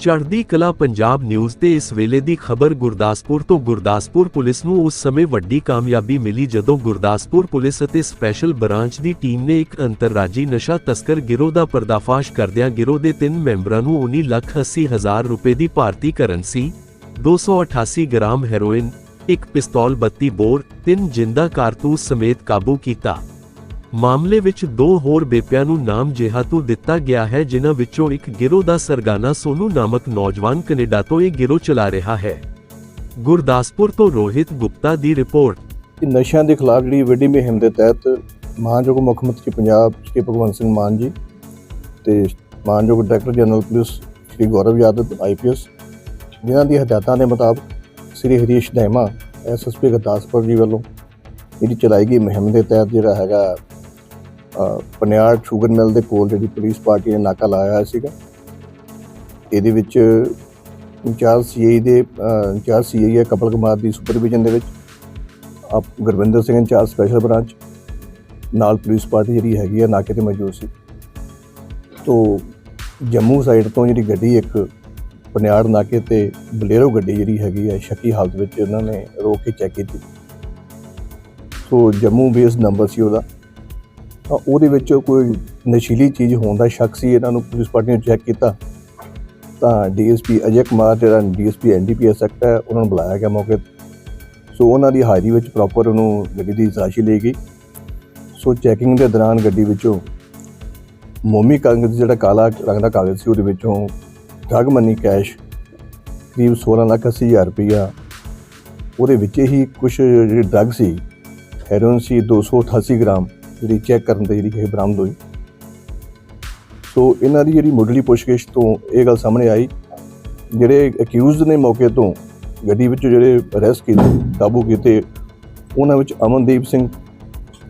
ਚੜ੍ਹਦੀ ਕਲਾ ਪੰਜਾਬ ਨਿਊਜ਼ ਤੇ ਇਸ ਵੇਲੇ ਦੀ ਖਬਰ ਗੁਰਦਾਸਪੁਰ ਤੋਂ ਗੁਰਦਾਸਪੁਰ ਪੁਲਿਸ ਨੂੰ ਉਸ ਸਮੇਂ ਵੱਡੀ ਕਾਮਯਾਬੀ ਮਿਲੀ ਜਦੋਂ ਗੁਰਦਾਸਪੁਰ ਪੁਲਿਸ ਅਤੇ ਸਪੈਸ਼ਲ ਬ੍ਰਾਂਚ ਦੀ ਟੀਮ ਨੇ ਇੱਕ ਅੰਤਰਰਾਜੀ ਨਸ਼ਾ ਤਸਕਰ ਗਿਰੋਹ ਦਾ ਪਰਦਾਫਾਸ਼ ਕਰਦਿਆਂ ਗਿਰੋਹ ਦੇ ਤਿੰਨ ਮੈਂਬਰਾਂ ਨੂੰ 19 ਲੱਖ 80 ਹਜ਼ਾਰ ਰੁਪਏ ਦੀ ਭਾਰਤੀ ਕਰੰਸੀ 288 ਗ੍ਰਾਮ ਹੈਰੋਇਨ, ਇੱਕ ਪਿਸਤੌਲ 32 ਬੋਰ, ਤਿੰਨ ਜਿੰਦਾ ਕਾਰਤੂਸ ਸਮੇਤ ਕਾਬੂ ਕੀਤਾ। ਮਾਮਲੇ ਵਿੱਚ ਦੋ ਹੋਰ ਬੇਪਿਆਂ ਨੂੰ ਨਾਮ ਜੇਹਾਤੂ ਦਿੱਤਾ ਗਿਆ ਹੈ, ਜਿਨ੍ਹਾਂ ਵਿੱਚੋਂ ਇੱਕ ਗਿਰੋਹ ਦਾ ਸਰਗਾਨਾ ਸੋਨੂ ਨਾਮਕ ਨੌਜਵਾਨ ਕੈਨੇਡਾ ਤੋਂ ਇਹ ਗਿਰੋਹ ਚਲਾ ਰਿਹਾ ਹੈ। ਗੁਰਦਾਸਪੁਰ ਤੋਂ ਰੋਹਿਤ ਗੁਪਤਾ ਦੀ ਰਿਪੋਰਟ। ਨਸ਼ਿਆਂ ਦੇ ਖਿਲਾਫ ਜਿਹੜੀ ਵੱਡੀ ਮੁਹਿੰਮ ਦੇ ਤਹਿਤ ਮਾਨਯੋਗ ਮੁੱਖ ਮੰਤਰੀ ਪੰਜਾਬ ਸ਼੍ਰੀ ਭਗਵੰਤ ਸਿੰਘ ਮਾਨ ਜੀ ਤੇ ਮਾਨਯੋਗ director general police Shri Gaurav Yadav IPS ਜਿਨ੍ਹਾਂ ਦੀ ਹਦਾਇਤਾਂ ਦੇ ਮੁਤਾਬਕ ਸ਼੍ਰੀ ਹਰੀਸ਼ ਦੈਮਾ ਐਸਐਸਪੀ ਗੁਰਦਾਸਪੁਰ ਜੀ ਵੱਲੋਂ ਜਿਹੜੀ ਚਲਾਈ ਗਈ ਮੁਹਿੰਮ ਦੇ ਤਹਿਤ ਜਿਹੜਾ ਹੈਗਾ ਪਨਿਆੜ ਸ਼ੂਗਰ ਮਿਲ ਦੇ ਕੋਲ ਜਿਹੜੀ ਪੁਲਿਸ ਪਾਰਟੀ ਨੇ ਨਾਕਾ ਲਾਇਆ ਹੋਇਆ ਸੀਗਾ। ਇਹਦੇ ਵਿੱਚ ਇੰਚਾਰਜ ਸੀਆਈ ਦੇ ਅ, ਇੰਚਾਰਜ ਸੀਆਈ ਹੈ ਕਪਲ ਕੁਮਾਰ ਦੀ ਸੁਪਰਵਿਜ਼ਨ ਦੇ ਵਿੱਚ। ਆਪ Gurvinder Singh incharge special branch ਨਾਲ ਪੁਲਿਸ ਪਾਰਟੀ ਜਿਹੜੀ ਹੈਗੀ ਆ ਨਾਕੇ ਤੇ ਮੌਜੂਦ ਸੀ। ਤੋਂ ਜੰਮੂ ਸਾਈਡ ਤੋਂ ਜਿਹੜੀ ਗੱਡੀ ਇੱਕ ਪਨਿਆੜ ਨਾਕੇ ਤੇ ਬਲੇਰੋ ਗੱਡੀ ਜਿਹੜੀ ਹੈਗੀ ਹੈ ਸ਼ੱਕੀ ਹਾਲਤ ਵਿੱਚ ਉਹਨਾਂ ਨੇ ਰੋਕ ਕੇ ਚੈੱਕ ਕੀਤੀ। ਸੋ ਜੰਮੂ ਬੇਸਡ ਨੰਬਰ ਸੀ ਉਹਦਾ। ਤਾਂ ਉਹਦੇ ਵਿੱਚ ਕੋਈ ਨਸ਼ੀਲੀ ਚੀਜ਼ ਹੋਣ ਦਾ ਸ਼ੱਕ ਸੀ, ਇਹਨਾਂ ਨੂੰ ਪੁਲਿਸ ਪਾਰਟੀ ਨੇ ਚੈੱਕ ਕੀਤਾ। ਤਾਂ ਡੀਐਸਪੀ ਅਜੇ ਕੁਮਾਰ, ਜਿਹੜਾ ਡੀਐਸਪੀ ਐਨਡੀਪੀਐਸ ਐਕਟ ਹੈ, ਉਹਨਾਂ ਨੂੰ ਬੁਲਾਇਆ ਗਿਆ ਮੌਕੇ ਸੋ ਉਹਨਾਂ ਦੀ ਹਾਜ਼ਰੀ ਵਿੱਚ ਪ੍ਰੋਪਰ ਉਹਨੂੰ ਗੱਡੀ ਦੀ ਤਲਾਸ਼ੀ ਲਈ ਗਈ। ਸੋ ਚੈਕਿੰਗ ਦੇ ਦੌਰਾਨ ਗੱਡੀ ਵਿੱਚੋਂ ਮੋਮੀ ਕਾਗਜ਼ ਜਿਹੜਾ ਕਾਲਾ ਰੰਗ ਦਾ ਕਾਗਜ਼ ਸੀ, ਉਹਦੇ ਵਿੱਚੋਂ ਡਰਗ ਮਨੀ ਕੈਸ਼ ਕਰੀਬ 16 ਲੱਖ 80 ਹਜ਼ਾਰ ਰੁਪਈਆ। ਉਹਦੇ ਵਿੱਚ ਹੀ ਕੁਝ ਜਿਹੜੀ ਡਰਗ ਸੀ ਹੈਰੋਇਨ ਸੀ 288 ਗ੍ਰਾਮ। ਜਿਹੜੀ ਚੈੱਕ ਕਰਨ ਤੇ ਜਿਹੜੀ ਇਹ ਬਰਾਮਦ ਹੋਈ। ਸੋ ਇਹਨਾਂ ਦੀ ਜਿਹੜੀ ਮੁੱਢਲੀ ਪੁੱਛਗਿੱਛ ਤੋਂ ਇਹ ਗੱਲ ਸਾਹਮਣੇ ਆਈ। ਜਿਹੜੇ ਅਕਿਊਜ਼ਡ ਨੇ ਮੌਕੇ ਤੋਂ ਗੱਡੀ ਵਿੱਚ ਜਿਹੜੇ ਅਰੈਸਟ ਕੀਤੇ, ਕਾਬੂ ਕੀਤੇ, ਉਹਨਾਂ ਵਿੱਚ ਅਮਨਦੀਪ ਸਿੰਘ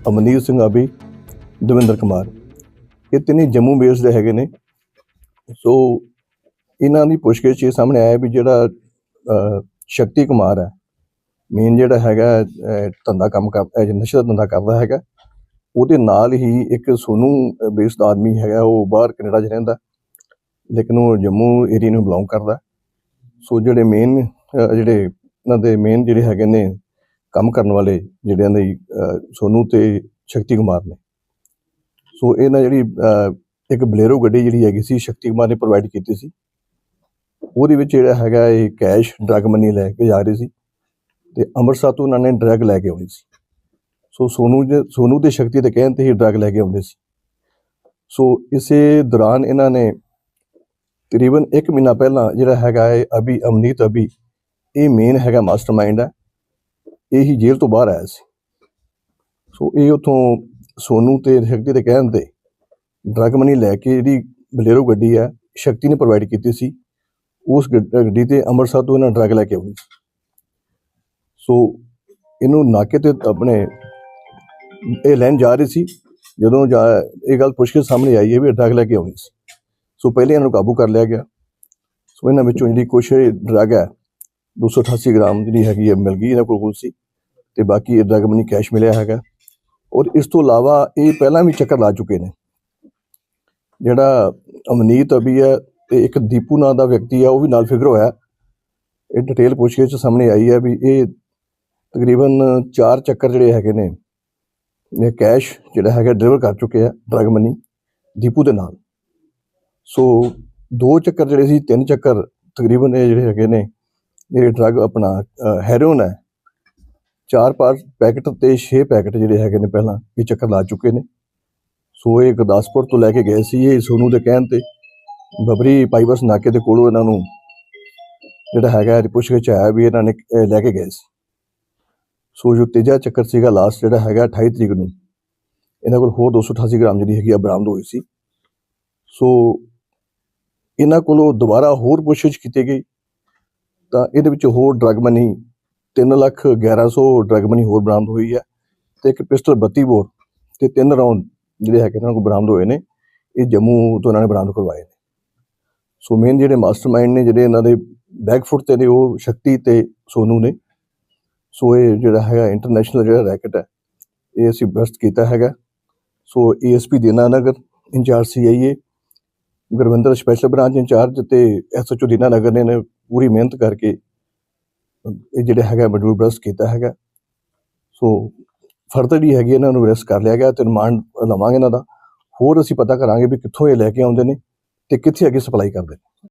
ਅਮਨੀਤ ਸਿੰਘ ਆਬੀ, ਦਵਿੰਦਰ ਕੁਮਾਰ। ਇਹ ਤਿੰਨੇ ਜੰਮੂ ਬੇਸਡ ਹੈਗੇ ਨੇ। ਸੋ ਇਹਨਾਂ ਦੀ ਪੁੱਛਗਿੱਛ ਇਹ ਸਾਹਮਣੇ ਆਇਆ ਵੀ ਜਿਹੜਾ ਸ਼ਕਤੀ ਕੁਮਾਰ ਹੈ ਮੇਨ ਜਿਹੜਾ ਹੈਗਾ ਧੰਦਾ ਕੰਮ ਕਰਦਾ ਨਸ਼ਾ ਦਾ ਧੰਦਾ ਕਰਦਾ ਹੈਗਾ। ਉਹਦੇ ਨਾਲ ਹੀ ਇੱਕ ਸੋਨੂ ਬੇਸਡ ਆਦਮੀ ਹੈਗਾ ਉਹ ਬਾਹਰ ਕੈਨੇਡਾ 'ਚ ਰਹਿੰਦਾ ਲੇਕਿਨ ਉਹ ਜੰਮੂ ਏਰੀਆ ਨੂੰ ਬਿਲੋਂਗ ਕਰਦਾ ਸੋ ਜਿਹੜੇ ਮੇਨ ਜਿਹੜੇ ਇਹਨਾਂ ਦੇ ਮੇਨ ਜਿਹੜੇ ਹੈਗੇ ਨੇ ਕੰਮ ਕਰਨ ਵਾਲੇ ਜਿਹੜਿਆਂ ਦੇ ਅਹ, ਸੋਨੂ ਤੇ ਸ਼ਕਤੀ ਕੁਮਾਰ ਨੇ। ਸੋ ਇਹਨਾਂ ਜਿਹੜੀ ਇੱਕ ਬਲੇਰੋ ਗੱਡੀ ਜਿਹੜੀ ਹੈਗੀ ਸੀ ਸ਼ਕਤੀ ਕੁਮਾਰ ਨੇ ਪ੍ਰੋਵਾਈਡ ਕੀਤੀ ਸੀ। ਉਹਦੇ ਵਿੱਚ ਜਿਹੜਾ ਹੈਗਾ ਇਹ ਕੈਸ਼ ਡਰਗ ਮਨੀ ਲੈ ਕੇ ਜਾ ਰਹੇ ਸੀ। ਤੇ ਅੰਮ੍ਰਿਤਸਰ ਤੋਂ ਉਹਨਾਂ ਨੇ ਡਰਗ ਲੈ ਕੇ ਆਉਣੀ ਸੀ। ਸੋ ਸੋਨੂ ਦੇ, ਸੋਨੂ ਤੇ ਸ਼ਕਤੀ ਦੇ ਕਹਿਣ ਤੇ ਹੀ ਡਰਗ ਲੈ ਕੇ ਆਉਂਦੇ ਸੀ। ਸੋ ਇਸੇ ਦੌਰਾਨ ਇਹਨਾਂ ਨੇ ਤਕਰੀਬਨ 1 ਮਹੀਨਾ ਪਹਿਲਾਂ ਜਿਹੜਾ ਹੈਗਾ ਹੈ ਅਭੀ, ਅਮਨੀਤ ਅਭੀ, ਇਹ ਮੇਨ ਹੈਗਾ ਮਾਸਟਰਮਾਈਂਡ ਹੈ। ਇਹ ਹੀ ਜੇਲ੍ਹ ਤੋਂ ਬਾਹਰ ਆਇਆ ਸੀ। ਸੋ ਇਹ ਉਥੋਂ ਸੋਨੂ ਤੇ ਸ਼ਕਤੀ ਦੇ ਕਹਿਣ ਤੇ ਡਰਗ ਮਨੀ ਲੈ ਕੇ ਜਿਹੜੀ ਬਲੇਰੋ ਗੱਡੀ ਹੈ, ਸ਼ਕਤੀ ਨੇ ਪ੍ਰੋਵਾਈਡ ਕੀਤੀ ਸੀ। ਉਸ ਗੱਡੀ ਤੇ ਅੰਮ੍ਰਿਤਸਰ ਤੋਂ ਇਹਨਾਂ ਡਰਗ ਲੈ ਕੇ ਆਉਣੀ ਸੀ। ਸੋ ਇਹਨੂੰ ਨਾਕੇ ਤੇ ਆਪਣੇ ਇਹ ਲੈਣ ਜਾ ਰਹੀ ਸੀ, ਜਦੋਂ ਜਾ ਇਹ ਗੱਲ ਪੁੱਛ ਕੇ ਸਾਹਮਣੇ ਆਈ ਹੈ ਵੀ ਡਰਗ ਲੈ ਕੇ ਆਉਣੀ ਸੀ। ਸੋ ਪਹਿਲੇ ਇਹਨਾਂ ਨੂੰ ਕਾਬੂ ਕਰ ਲਿਆ ਗਿਆ। ਸੋ ਇਹਨਾਂ ਵਿੱਚੋਂ ਜਿਹੜੀ ਕੁਛ ਡਰਗ ਹੈ 288 ਗ੍ਰਾਮ ਜਿਹੜੀ ਹੈਗੀ ਹੈ, ਮਿਲ ਗਈ ਇਹਨਾਂ ਕੋਲ ਕੋਲ ਸੀ ਤੇ ਬਾਕੀ ਇਹ ਡਰਗ ਮਨੀ ਕੈਸ਼ ਮਿਲਿਆ ਹੈਗਾ। ਔਰ ਇਸ ਤੋਂ ਇਲਾਵਾ ਇਹ ਪਹਿਲਾਂ ਵੀ ਚੱਕਰ ਲਾ ਚੁੱਕੇ ਨੇ। ਜਿਹੜਾ ਅਮਨੀਤ ਅਭੀ ਹੈ ਤੇ ਇੱਕ ਦੀਪੂ ਨਾਂ ਦਾ ਵਿਅਕਤੀ ਹੈ, ਉਹ ਵੀ ਨਾਲ ਫਿਗਰ ਹੋਇਆ। ਇਹ ਡਿਟੇਲ ਪੁੱਛਗਿੱਛ ਸਾਹਮਣੇ ਆਈ ਹੈ ਵੀ ਇਹ ਤਕਰੀਬਨ 4 ਚੱਕਰ ਜਿਹੜੇ ਹੈਗੇ ਨੇ ਇਹ ਕੈਸ਼ ਜਿਹੜਾ ਹੈਗਾ ਡਿਲੀਵਰ ਕਰ ਚੁੱਕੇ ਆ ਡਰਗ ਮਨੀ ਦੀਪੂ ਦੇ ਨਾਲ। ਸੋ ਦੋ ਚੱਕਰ ਜਿਹੜੇ ਸੀ, ਤਿੰਨ ਚੱਕਰ ਤਕਰੀਬਨ ਇਹ ਜਿਹੜੇ ਹੈਗੇ ਨੇ ਜਿਹੜੇ ਡਰਗ ਆਪਣਾ ਹੈਰੋਨ ਹੈ। ਚਾਰ ਪਾਰ ਪੈਕਟ ਤੇ 6 ਪੈਕਟ ਜਿਹੜੇ ਹੈਗੇ ਨੇ ਪਹਿਲਾਂ, ਇਹ ਚੱਕਰ ਲਾ ਚੁੱਕੇ ਨੇ। ਸੋ ਇਹ ਗੁਰਦਾਸਪੁਰ ਤੋਂ ਲੈ ਕੇ ਗਏ ਸੀ ਇਹ ਸੋਨੂ ਦੇ ਕਹਿਣ ਤੇ। ਬਬਰੀ ਪਾਈਵਰਸ ਨਾਕੇ ਦੇ ਕੋਲੋਂ ਇਹਨਾਂ ਨੂੰ ਜਿਹੜਾ ਹੈਗਾ ਪੁੱਛ ਕੇ ਆਇਆ ਵੀ ਇਹਨਾਂ ਨੇ ਲੈ ਕੇ ਗਏ ਸੀ। ਸੋ ਜੋ ਤੇਜਾ ਚੱਕਰ ਸੀਗਾ ਲਾਸਟ ਜਿਹੜਾ ਹੈਗਾ 28 ਤਰੀਕ ਨੂੰ, ਇਹਨਾਂ ਕੋਲ ਹੋਰ 288 ਗ੍ਰਾਮ ਜਿਹੜੀ ਹੈਗੀ ਆ ਬਰਾਮਦ ਹੋਈ ਸੀ। ਸੋ ਇਹਨਾਂ ਕੋਲੋਂ ਦੁਬਾਰਾ ਹੋਰ ਪੁੱਛਗਿੱਛ ਕੀਤੀ ਗਈ, ਤਾਂ ਇਹਦੇ ਵਿੱਚ ਹੋਰ drug money 3 lakh 1100 drug money ਹੋਰ ਬਰਾਮਦ ਹੋਈ ਹੈ ਤੇ ਇੱਕ ਪਿਸਟਲ 32 ਬੋਰ ਤੇ ਤਿੰਨ ਰਾਉਂਡ ਜਿਹੜੇ ਹੈਗੇ ਇਹਨਾਂ ਕੋਲ ਬਰਾਮਦ ਹੋਏ ਨੇ, ਇਹ ਜੰਮੂ ਤੋਂ ਇਹਨਾਂ ਨੇ ਬਰਾਮਦ ਕਰਵਾਏ ਨੇ। ਸੋ ਮੇਨ ਜਿਹੜੇ ਮਾਸਟਰਮਾਈਂਡ ਨੇ, ਜਿਹੜੇ ਇਹਨਾਂ ਦੇ ਬੈਕਫੁੱਟ ਤੇ ਨੇ, ਉਹ ਸ਼ਕਤੀ ਤੇ ਸੋਨੂ ਨੇ। ਸੋ ਇਹ ਜਿਹੜਾ ਹੈਗਾ ਇੰਟਰਨੈਸ਼ਨਲ ਜਿਹੜਾ ਰੈਕਟ ਹੈ, ਇਹ ਅਸੀਂ ਬਸਟ ਕੀਤਾ ਹੈਗਾ। So ASP Dina Nagar incharge CIA Gurvinder special branch incharge ਤੇ ਐਸਐਚਓ ਦੀਨਾ ਨਗਰ ਨੇ ਨੇ ਪੂਰੀ ਮਿਹਨਤ ਕਰਕੇ ਇਹ ਜਿਹੜਾ ਹੈਗਾ ਮਜਬੂਰ ਬਰਸ ਕੀਤਾ ਹੈਗਾ। ਸੋ ਫਰਦਰ ਹੀ ਹੈਗੀ, ਇਹਨਾਂ ਨੂੰ ਅਰੈਸਟ ਕਰ ਲਿਆ ਗਿਆ ਤੇ ਰਿਮਾਂਡ ਲਵਾਂਗੇ ਇਹਨਾਂ ਦਾ। ਹੋਰ ਅਸੀਂ ਪਤਾ ਕਰਾਂਗੇ ਵੀ ਕਿੱਥੋਂ ਇਹ ਲੈ ਕੇ ਆਉਂਦੇ ਨੇ ਤੇ ਕਿੱਥੇ ਅੱਗੇ ਸਪਲਾਈ ਕਰਦੇ ਨੇ।